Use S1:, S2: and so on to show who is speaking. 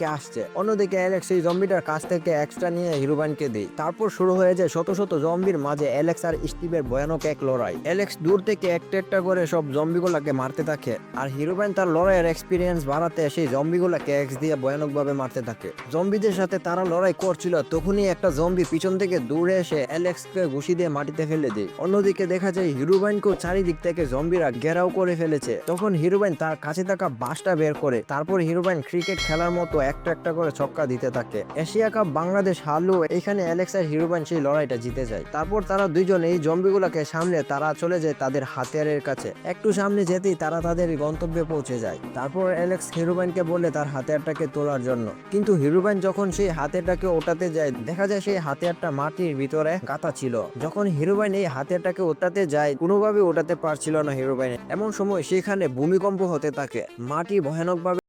S1: টপকে আসছে। অন্যদিকে অ্যালেক্স সেই জম্বিটার কাছ থেকে এক্সট্রা নিয়ে হিরোবাইনকে দেয়। তারপর শুরু হয়ে যায় শত শত জম্বির মাঝে অ্যালেক্স আর স্টিভের ভয়ানক এক লড়াই। অ্যালেক্স দূর থেকে একটা একটা করে সব জম্বিগুলাকে মারতে থাকে আর হিরোবাইন তার লড়াইয়ের এক্সপিরিয়েন্স বাড়াতে সেই জম্বিগুলাকে এক্স দিয়ে ভয়ানকভাবে মারতে থাকে। জম্বিদের সাথে তারা লড়াই করছিল, তখনই একটা জম্বি পিছন থেকে দূরে এসে অ্যালেক্সকে ঘুষি দিয়ে মাটিতে ফেলে দেয়। অন্যদিকে দেখা যায় হিরোবাইনকেও চারিদিক থেকে জম্বিরা ঘেরাও করে ফেলেছে। তখন হিরোবাইন তার কাছে থাকা বাসটা বের করে, তারপর হিরোবাইন ক্রিকেট খেলার মতো একটা একটা করে ছক্কা দিতে থাকে। এশিয়া কাপ, বাংলাদেশ, হারলেও এখানে অ্যালেক্স আর হিরোবাইন সেই লড়াইটা জিতে যায়। তারপর তারা দুইজন এই জম্বিগুলোকে সামনে তারা চলে যায় তাদের হাতিয়ারের কাছে। একটু সামনে যেতেই তারা তাদের গন্তব্যে পৌঁছে যায়। তারপর অ্যালেক্স হিরোবাইনকে বলে তার হাতিয়ারটাকে তোলার জন্য। কিন্তু হিরোবাইন যখন সেই হাতিয়ারটাকে ওটাতে যায়, দেখা যায় সেই হাতিয়ারটা মাটির ভিতরে গাঁথা ছিল। যখন হিরোবাইন এই হাতিয়ারটাকে ওটাতে যায় কোনোভাবে ওঠাতে পারছিল না হিরোবাইন। এমন সময় সেখানে ভূমিকম্প হতে থাকে। মাটি ভয়ানকভাবে